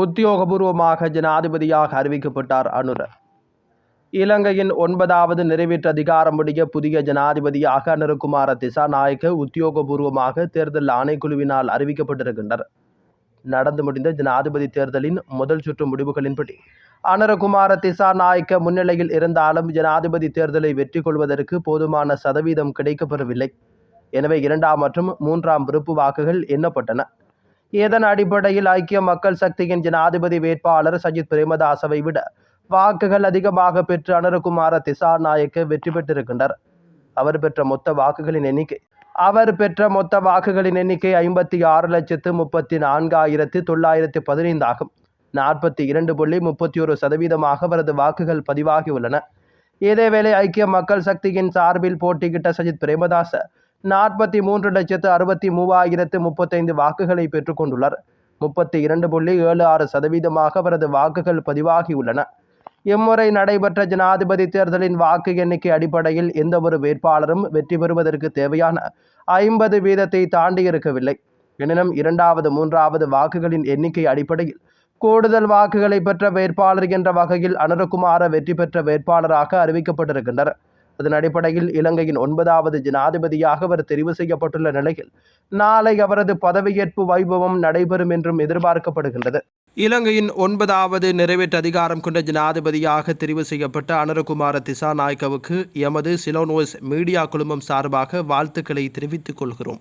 உத்தியோகபூர்வமாக ஜனாதிபதியாக அறிவிக்கப்பட்டார் அனுர இலங்கையின் ஒன்பதாவது நிறைவேற்று அதிகாரமுடைய புதிய ஜனாதிபதியாக அனுரகுமார திசாநாயக்க உத்தியோகபூர்வமாக தேர்தல் ஆணைக்குழுவினால் அறிவிக்கப்பட்டிருக்கின்றனர். நடந்து முடிந்த ஜனாதிபதி தேர்தலின் முதல் சுற்று முடிவுகளின்படி அனுரகுமார திசாநாயக்க முன்னிலையில் இருந்தாலும் ஜனாதிபதி தேர்தலை வெற்றி கொள்வதற்கு போதுமான சதவீதம் கிடைக்கப்பெறவில்லை. எனவே இரண்டாம் மற்றும் மூன்றாம் விருப்பு வாக்குகள் எண்ணப்பட்டன. இதன் அடிப்படையில் ஐக்கிய மக்கள் சக்தியின் ஜனாதிபதி வேட்பாளர் சஜித் பிரேமதாசவை விட வாக்குகள் அதிகமாக பெற்று அனரகுமார திசாநாயக்க வெற்றி பெற்றிருக்கின்றார். அவர் பெற்ற மொத்த வாக்குகளின் எண்ணிக்கை அவர் பெற்ற மொத்த வாக்குகளின் எண்ணிக்கை ஐம்பத்தி ஆறு லட்சத்து முப்பத்தி நான்காயிரத்து தொள்ளாயிரத்து பதினைந்து ஆகும். நாற்பத்தி இரண்டு புள்ளி முப்பத்தி ஒரு சதவீதமாக அவரது வாக்குகள் பதிவாகியுள்ளன இதேவேளை ஐக்கிய மக்கள் சக்தியின் சார்பில் போட்டியிட்ட சஜித் பிரேமதாச நாற்பத்தி மூன்று லட்சத்து அறுபத்தி மூவாயிரத்து முப்பத்தைந்து வாக்குகளை பெற்றுக்கொண்டுள்ளார். முப்பத்தி இரண்டு புள்ளி ஏழு ஆறு சதவீதமாக அவரது வாக்குகள் பதிவாகியுள்ளன. இம்முறை நடைபெற்ற ஜனாதிபதி தேர்தலின் வாக்கு எண்ணிக்கை அடிப்படையில் எந்த ஒரு வேட்பாளரும் வெற்றி பெறுவதற்கு தேவையான ஐம்பது வீதத்தை தாண்டி இருக்கவில்லை. எனினும் இரண்டாவது மூன்றாவது வாக்குகளின் எண்ணிக்கை அடிப்படையில் கூடுதல் வாக்குகளை பெற்ற வேட்பாளர் என்ற வகையில் அனுரகுமார வெற்றி பெற்ற வேட்பாளராக அறிவிக்கப்பட்டிருக்கின்றனர் அதன் அடிப்படையில் இலங்கையின் ஒன்பதாவது ஜனாதிபதியாக அவர் தெரிவு செய்யப்பட்டுள்ள நிலையில் நாளை அவரது பதவியேற்பு வைபவம் நடைபெறும் என்றும் எதிர்பார்க்கப்படுகின்றது. இலங்கையின் ஒன்பதாவது நிறைவேற்று அதிகாரம் கொண்ட ஜனாதிபதியாக தெரிவு செய்யப்பட்ட அனுரகுமார திசாநாயக்கவுக்கு எமது சிலோனோஸ் மீடியா குழுமம் சார்பாக வாழ்த்துக்களை தெரிவித்துக் கொள்கிறோம்.